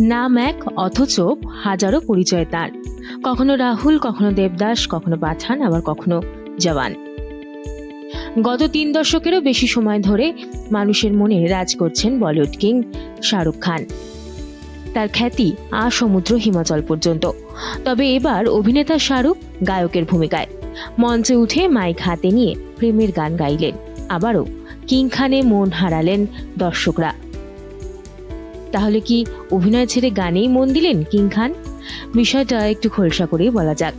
নাম এক, অথচ হাজারো পরিচয় তার। কখনো রাহুল, কখনো দেবদাস, কখনো পাঠান, আবার কখনো জওয়ান। গত তিন দশকেরও বেশি সময় ধরে মানুষের মনে রাজ করছেন বলিউড কিং শাহরুখ খান। তার খ্যাতি আ সমুদ্র হিমাচল পর্যন্ত। তবে এবার অভিনেতা শাহরুখ গায়কের ভূমিকায়। মঞ্চে উঠে মাইক হাতে নিয়ে প্রেমের গান গাইলেন। আবারও কিং খানে মন হারালেন দর্শকরা। তাহলে কি অভিনয় ছেড়ে গানেই মন দিলেন কিং খান? বিষয়টা একটু খোলসা করেই বলা যাক।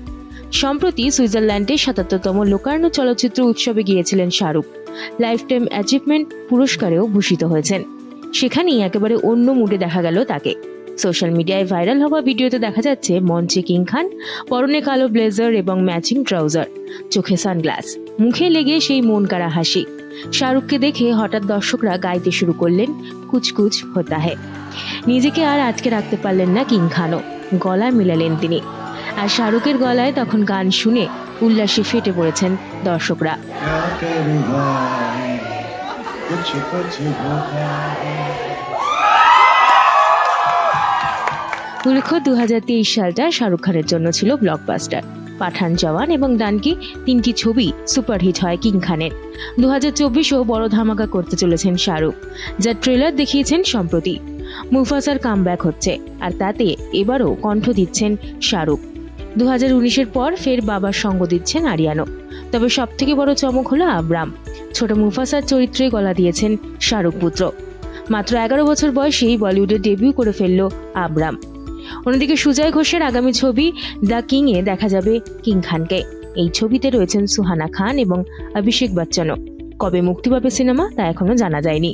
সম্প্রতি সুইজারল্যান্ডে সাতাত্তরতম লোকার্ণ চলচ্চিত্র উৎসবে গিয়েছিলেন শাহরুখ। লাইফ টাইম অ্যাচিভমেন্ট পুরস্কারেও ভূষিত হয়েছেন। সেখানেই একেবারে অন্য মুডে দেখা গেল তাকে। সোশ্যাল মিডিয়ায় ভাইরাল হওয়া ভিডিওতে দেখা যাচ্ছে মঞ্চে কিং খান, পরনে কালো ব্লেজার এবং ম্যাচিং ট্রাউজার, চোখে সানগ্লাস। মুখে লেগে সেই মন কাড়া হাসি। শাহরুখকে দেখে হঠাৎ দর্শকরা গাইতে শুরু করলেন, কুচকুচ হতা হে নিজেকে আর আটকে রাখতে পারলেন না কিং খানও। গলায় মিলালেন তিনি। আর শাহরুখের গলায় তখন গান শুনে উল্লাসে ফেটে পড়েছেন দর্শকরা। উল্লেখ্য দু হাজার তেইশ সালটা শাহরুখ খানের জন্য ছিল ব্লকবাস্টার পাঠান জওয়ান এবং ডানকি তিনটি ছবি সুপারহিট হয় কিং খানের। দু হাজার চব্বিশেও বড় ধামাকা করতে চলেছেন শাহরুখ। যা ট্রেলার দেখিয়েছেন সম্প্রতি। মুফাসার কামব্যাক হচ্ছে আর তাতে এবারও কণ্ঠ দিচ্ছেন শাহরুখ। দু হাজার উনিশের পর ফের বাবার সঙ্গ দিচ্ছেন আরিয়ানো তবে সব থেকে বড় চমক হলো আব্রাম। ছোট মুফাসার চরিত্রে গলা দিয়েছেন শাহরুখ পুত্র। মাত্র এগারো বছর বয়সেই বলিউডে ডেবিউ করে ফেলল আব্রাম। অন্যদিকে সুজয় ঘোষের আগামী ছবি দ্য কিং এ দেখা যাবে কিং খানকে। এই ছবিতে রয়েছেন সুহানা খান এবং অভিষেক বচ্চনও। কবে মুক্তি পাবে সিনেমা তা এখনও জানা যায়নি।